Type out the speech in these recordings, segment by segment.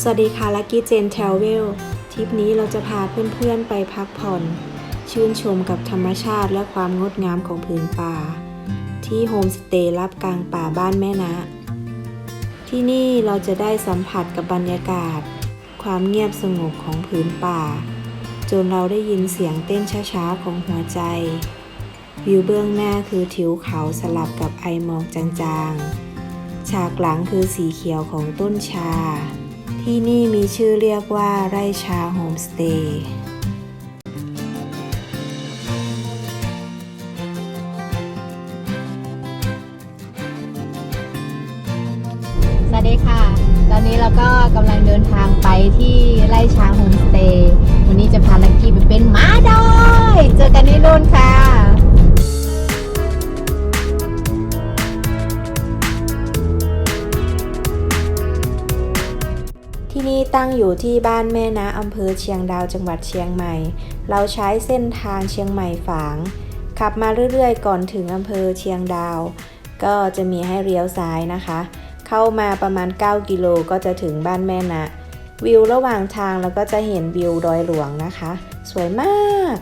สวัสดีค่ะลักกี้เจนทราเวลทริปนี้เราจะพาเพื่อนๆไปพักผ่อน ชื่นชมกับธรรมชาติและความงดงามของผืนป่า ที่โฮมสเตย์รับกลางป่าบ้านแม่นะ ที่นี่เราจะได้สัมผัสกับบรรยากาศ ความเงียบสงบของผืนป่า จนเราได้ยินเสียงเต้นช้าๆของหัวใจ วิวเบื้องหน้าคือทิวเขาสลับกับไอหมอกจางๆ ฉากหลังคือสีเขียวของต้นชา ที่นี่มีชื่อเรียกว่าไร่ชาโฮมสเตย์สวัสดีค่ะ ตอนนี้เราก็กำลังเดินทางไปที่ไร่ช้างโฮมสเตย์ ตั้งอยู่ที่บ้านแม่นะอำเภอเชียงดาวจังหวัดเชียงใหม่ เราใช้เส้นทางเชียงใหม่ฝาง ขับมาเรื่อยๆ ก่อนถึงอำเภอเชียงดาว ก็จะมีให้เลี้ยวซ้ายนะคะ เข้ามาประมาณ 9 กิโลก็จะถึงบ้านแม่นะ วิวระหว่างทางแล้วก็จะเห็นวิวดอยหลวงนะคะ สวยมาก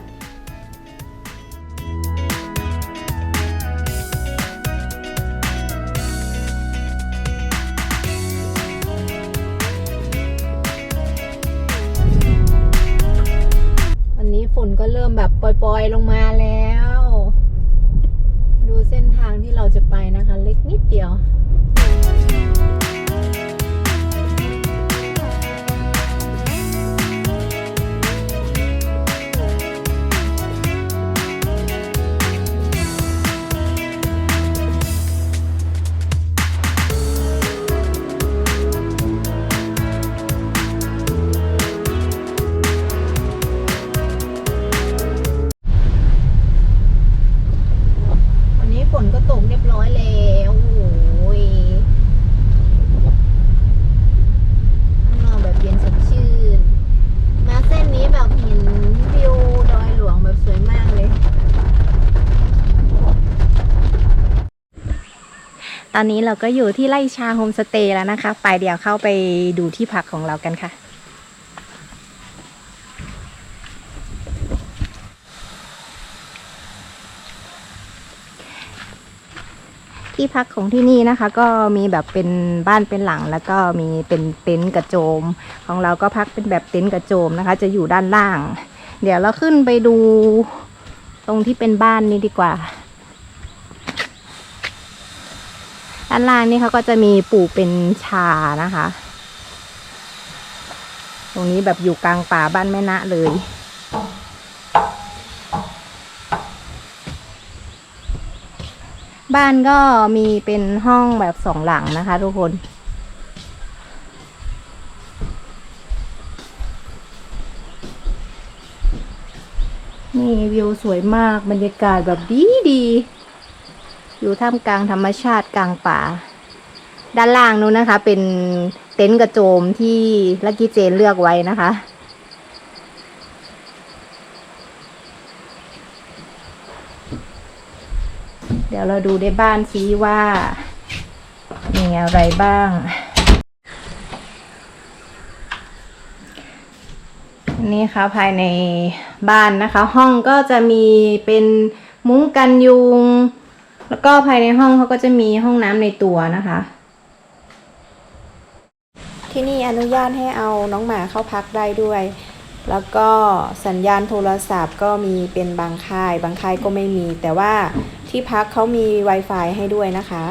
ตอนนี้เราก็อยู่ที่ไร่ชาโฮมสเตย์แล้วนะคะ ไปเดี๋ยวเข้าไปดูที่พักของเรากันค่ะที่พักของที่นี่นะคะ ก็มีแบบเป็นบ้านเป็นหลัง แล้วก็มีเป็นเต็นท์กระโจม ของเราก็พักเป็นแบบเต็นท์กระโจมนะคะ จะอยู่ด้านล่าง เดี๋ยวเราขึ้นไปดูตรงที่เป็นบ้านนี้ดีกว่า ด้านล่างนี่เขาก็จะมีปลูกเป็นชานะคะ ตรงนี้แบบอยู่กลางป่าบ้านแม่นะเลย บ้านก็มีเป็นห้องแบบสองหลังนะคะทุกคนนี่วิวสวยมากบรรยากาศแบบดีดี อยู่ท่ามกลางธรรมชาติกลางป่า ด้านล่างนู้นนะคะ เป็นเต็นท์กระโจมที่ลักกี้เจนเลือกไว้นะคะ เดี๋ยวเราดูในบ้านซิว่า มีอะไรบ้างนี่ค่ะภายในบ้านนะคะ ห้องก็จะมีเป็นมุ้งกันยุง แล้วก็ภายในห้องเขาก็จะมีห้องน้ำในตัวนะคะ ที่นี่อนุญาตให้เอาน้องหมาเข้าพักได้ด้วย แล้วก็สัญญาณโทรศัพท์ก็มีเป็นบางค่าย บางค่ายก็ไม่มี แต่ว่าที่พักเขามี Wi-Fi ให้ด้วยนะคะ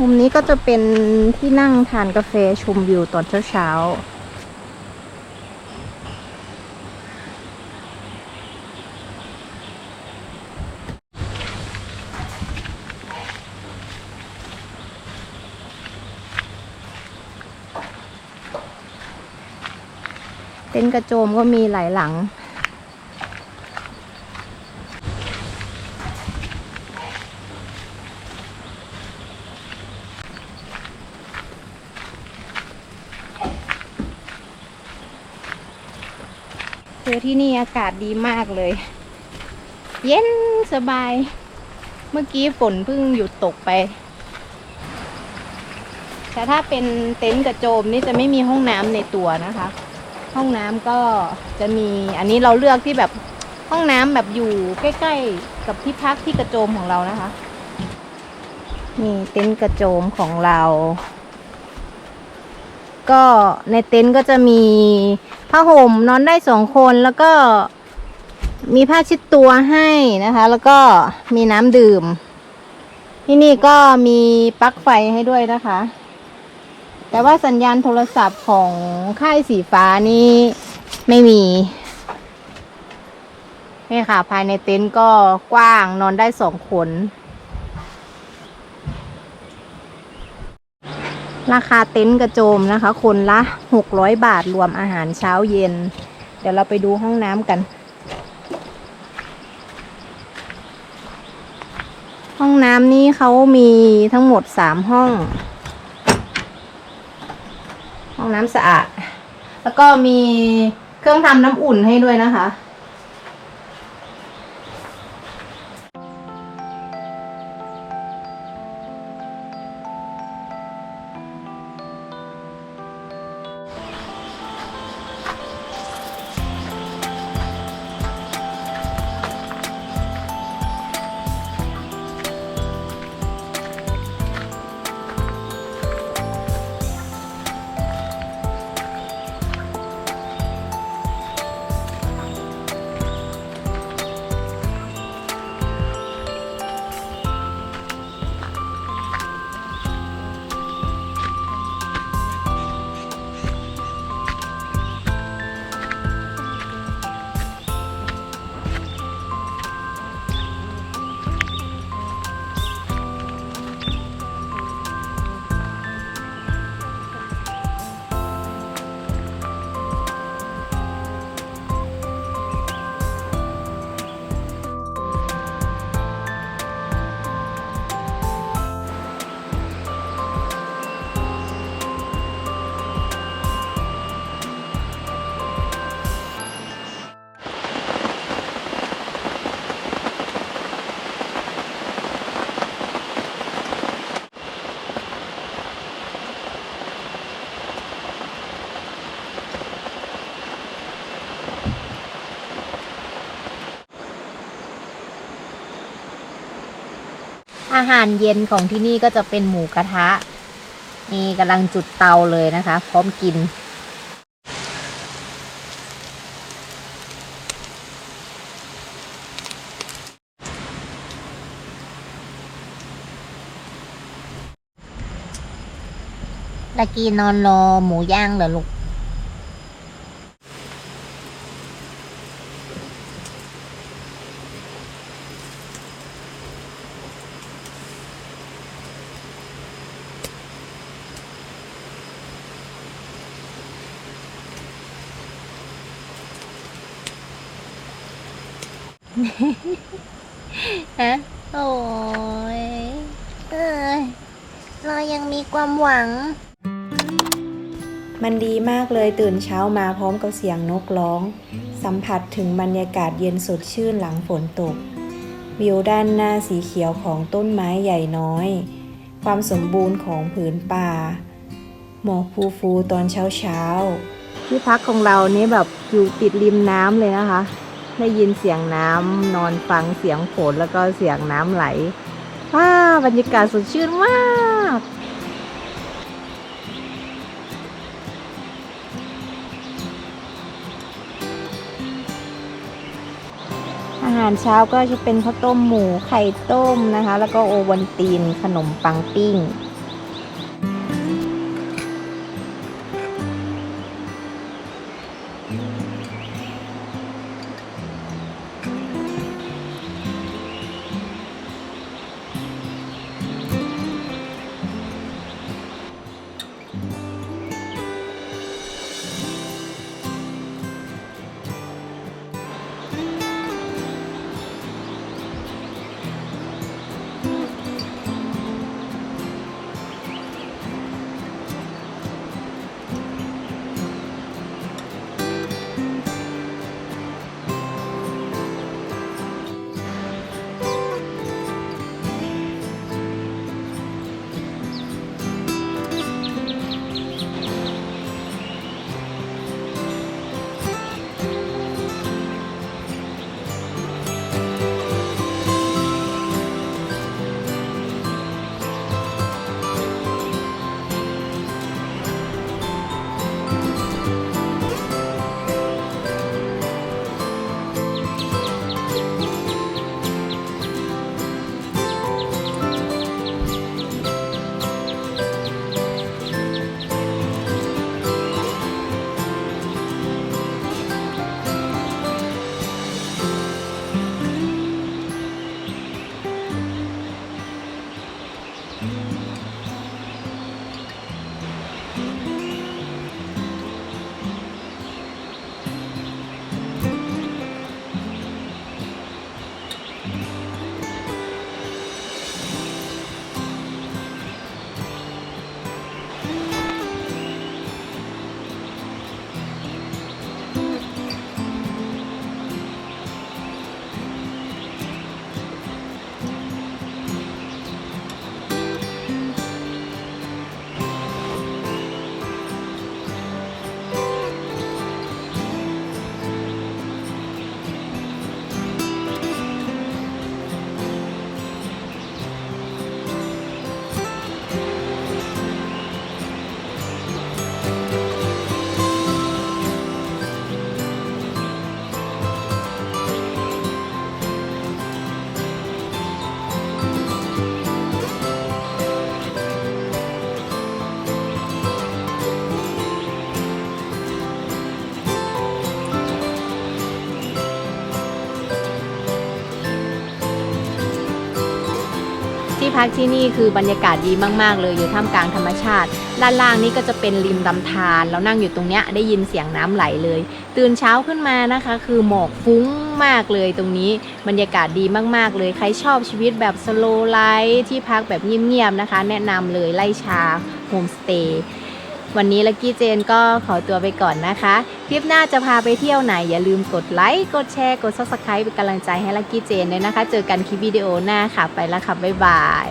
มุมนี้ก็จะเป็นที่นั่งทานกาแฟชมวิวตอนเช้าๆเต็นท์กระโจมก็มีหลายหลัง ที่นี่อากาศดีมากเลย เย็นสบาย เมื่อกี้ฝนเพิ่งหยุดตกไป แต่ถ้าเป็นเต็นท์กระโจมนี่จะไม่มีห้องน้ำในตัวนะคะ ห้องน้ำก็จะมีอันนี้เราเลือกที่แบบห้องน้ำแบบอยู่ใกล้ ๆ กับที่พักที่กระโจมของเรานะคะ นี่เต็นท์กระโจมของเรา ก็ในเต็นท์ก็จะมีผ้าห่มนอนได้สองคนแล้วก็มีผ้าชิดตัวให้นะคะ แล้วก็มีน้ำดื่ม ที่นี่ก็มีปลั๊กไฟให้ด้วยนะคะ แต่ว่าสัญญาณโทรศัพท์ของค่ายสีฟ้านี่ไม่มีนี่ค่ะ ภายในเต็นท์ก็กว้างนอนได้สองคน ราคาเต็นท์กระโจมนะคะ คนละ 600 บาทรวมอาหารเช้าเย็น เดี๋ยวเราไปดูห้องน้ำกัน ห้องน้ำนี้เขามีทั้งหมด 3 ห้อง ห้องน้ำสะอาด แล้วก็มีเครื่องทำน้ำอุ่นให้ด้วยนะคะ อาหารเย็นของที่นี่ก็จะเป็นหมูกระทะ นี่กำลังจุดเตาเลยนะคะ พร้อมกิน ตะกี้นอนรอหมูย่างเหรอลูก ฮะโอ้ยเอ้ยเรายังมีความหวัง มันดีมากเลยตื่นเช้ามาพร้อมกับเสียงนกร้อง สัมผัสถึงบรรยากาศเย็นสดชื่นหลังฝนตก วิวด้านหน้าสีเขียวของต้นไม้ใหญ่น้อย ความสมบูรณ์ของผืนป่า หมอกฟูฟูๆตอนเช้าเช้าๆที่พักของเรานี่แบบอยู่ติดริมน้ำเลยนะคะ ได้ยินเสียงน้ำนอนฟังเสียงฝนแล้วก็เสียงน้ำไหลว้าบรรยากาศสดชื่นมากอาหารเช้าก็จะเป็นข้าวต้มหมูไข่ต้มนะคะ แล้วก็โอวันตีนขนมปังปิ้ง พักที่นี่คือบรรยากาศดีมาก ๆ เลยอยู่ท่ามกลางธรรมชาติ ด้านล่างนี่ก็จะเป็นริมลำธารเรานั่งอยู่ตรงเนี้ยได้ยินเสียงน้ำไหลเลย ตื่นเช้าขึ้นมานะคะ คือหมอกฟุ้งมากเลยตรงนี้บรรยากาศดีมาก ๆ เลย ใครชอบชีวิตแบบสโลไลท์ที่พักแบบเงียบๆนะคะ แนะนำเลยไล่ชาโฮมสเตย์ วันนี้ลักกี้เจนก็ขอตัวไปก่อนนะคะ คลิปหน้าจะพาไปเที่ยวไหน อย่าลืมกดไลค์กดแชร์กด subscribe เป็นกำลังใจให้ลักกี้เจนด้วยนะคะ เจอกันคลิปวิดีโอหน้าค่ะไปแล้วค่ะบ๊ายบาย